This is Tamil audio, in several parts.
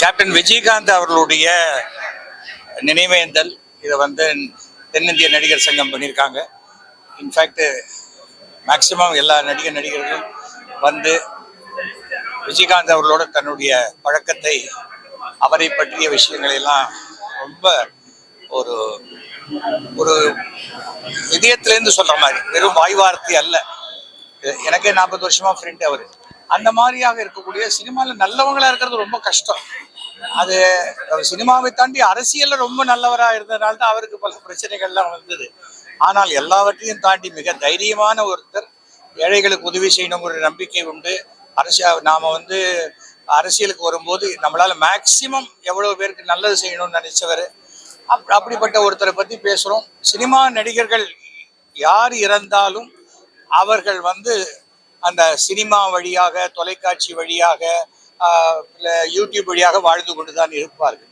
கேப்டன் விஜயகாந்த் அவர்களுடைய நினைவேந்தல் இதை வந்து தென்னிந்திய நடிகர் சங்கம் பண்ணியிருக்காங்க. இன்ஃபேக்ட் மேக்சிமம் எல்லா நடிகர் நடிகர்களும் வந்து விஜயகாந்த் அவர்களோட தன்னுடைய பழக்கத்தை அவரை பற்றிய விஷயங்களை எல்லாம் ரொம்ப ஒரு ஒரு இதயத்திலேருந்து சொல்ற மாதிரி வெறும் வாய் வார்த்தை அல்ல. எனக்கே நாற்பது வருஷமா ஃப்ரெண்ட் அவர். அந்த மாதிரியாக இருக்கக்கூடிய சினிமாவில் நல்லவங்களா இருக்கிறது ரொம்ப கஷ்டம். அது சினிமாவை தாண்டி அரசியல்ல ரொம்ப நல்லவராக இருந்ததுனால தான் அவருக்கு பல பிரச்சனைகள்லாம் வந்தது. ஆனால் எல்லாவற்றையும் தாண்டி மிக தைரியமான ஒருத்தர் ஏழைகளுக்கு உதவி செய்யணுங்கிற நம்பிக்கை உண்டு. அரசிய நாம வந்து அரசியலுக்கு வரும்போது நம்மளால மேக்சிமம் எவ்வளவு பேருக்கு நல்லது செய்யணும்னு நினைச்சவர். அப் அப்படிப்பட்ட ஒருத்தரை பத்தி பேசுறோம். சினிமா நடிகர்கள் யார் இறந்தாலும் அவர்கள் வந்து அந்த சினிமா வழியாக தொலைக்காட்சி வழியாக யூடியூப் வழியாக வாழ்ந்து கொண்டுதான் இருப்பார்கள்.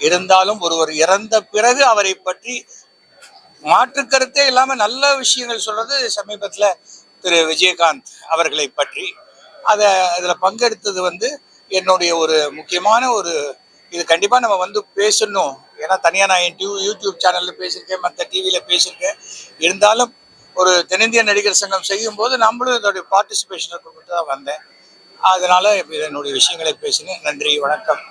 இருந்தாலும் ஒருவர் இறந்த பிறகு அவரை பற்றி மாற்று கருத்தே இல்லாமல் நல்ல விஷயங்கள் சொல்றது சமீபத்தில் திரு. விஜயகாந்த் அவர்களை பற்றி. அதை அதில் பங்கெடுத்தது வந்து என்னுடைய ஒரு முக்கியமான ஒரு இது கண்டிப்பாக நம்ம வந்து பேசணும். ஏன்னா தனியாக நான் என் டியூ யூடியூப் சேனலில் பேசியிருக்கேன் மற்ற டிவியில் பேசியிருக்கேன். இருந்தாலும் ஒரு தென்னிந்திய நடிகர் சங்கம் செய்யும் போது நம்மளும் இதோடைய பார்ட்டிசிபேஷன் கொடுத்து தான் வந்தேன். அதனால என்னுடைய விஷயங்களை பேசினேன். நன்றி வணக்கம்.